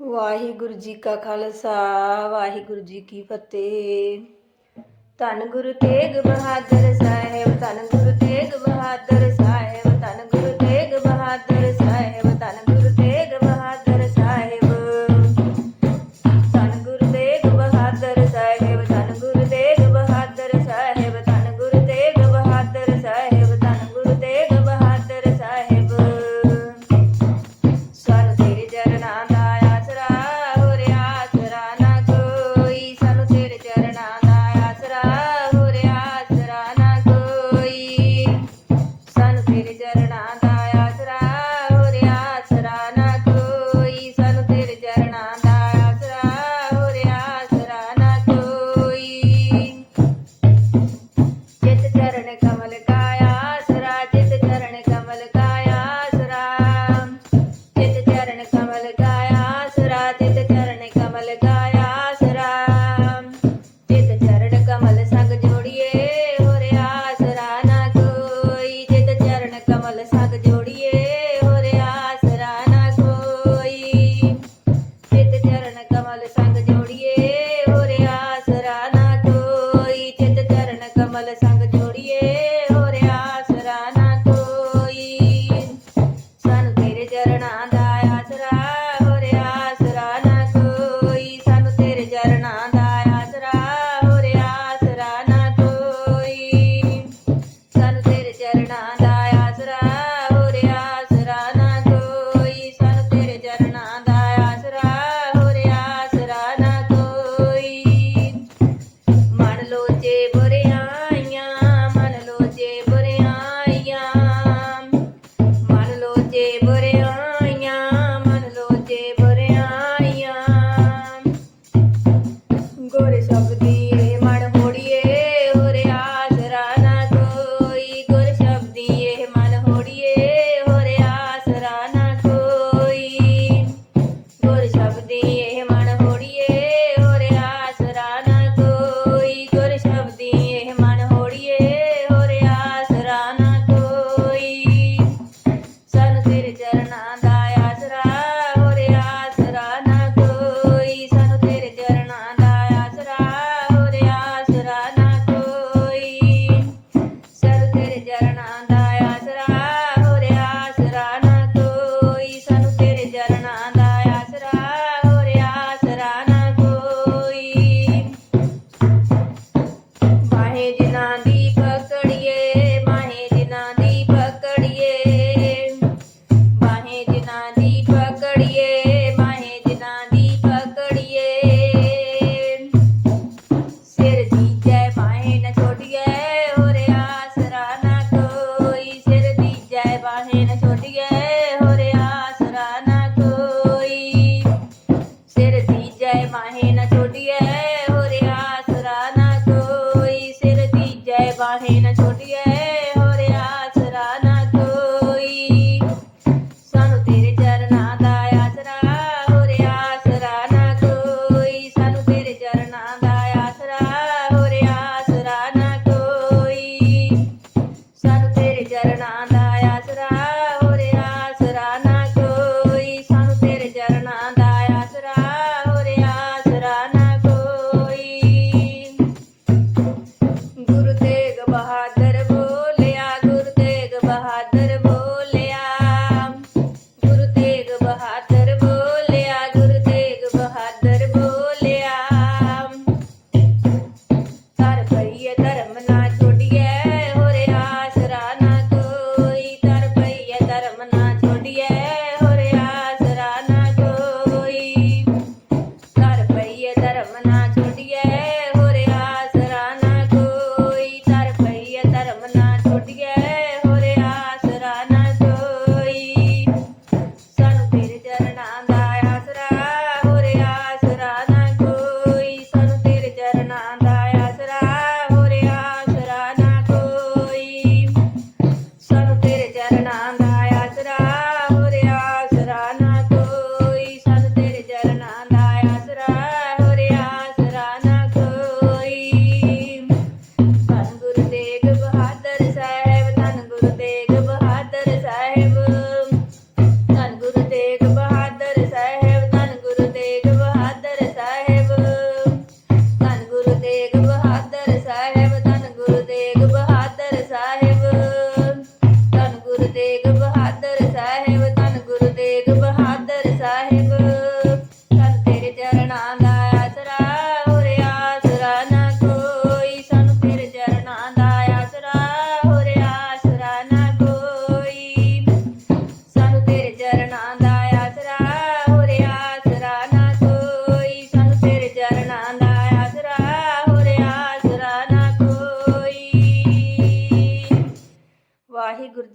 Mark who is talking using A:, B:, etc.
A: ਵਾਹਿਗੁਰੂ ਜੀ ਕਾ ਖਾਲਸਾ, ਵਾਹਿਗੁਰੂ ਜੀ ਕੀ ਫਤਿਹ। ਧੰਨ ਗੁਰੂ ਤੇਗ ਬਹਾਦਰ ਸਾਹਿਬ, ਧੰਨ ਗੁਰੂ ਤੇਗ ਬਹਾਦਰ ಶರಣ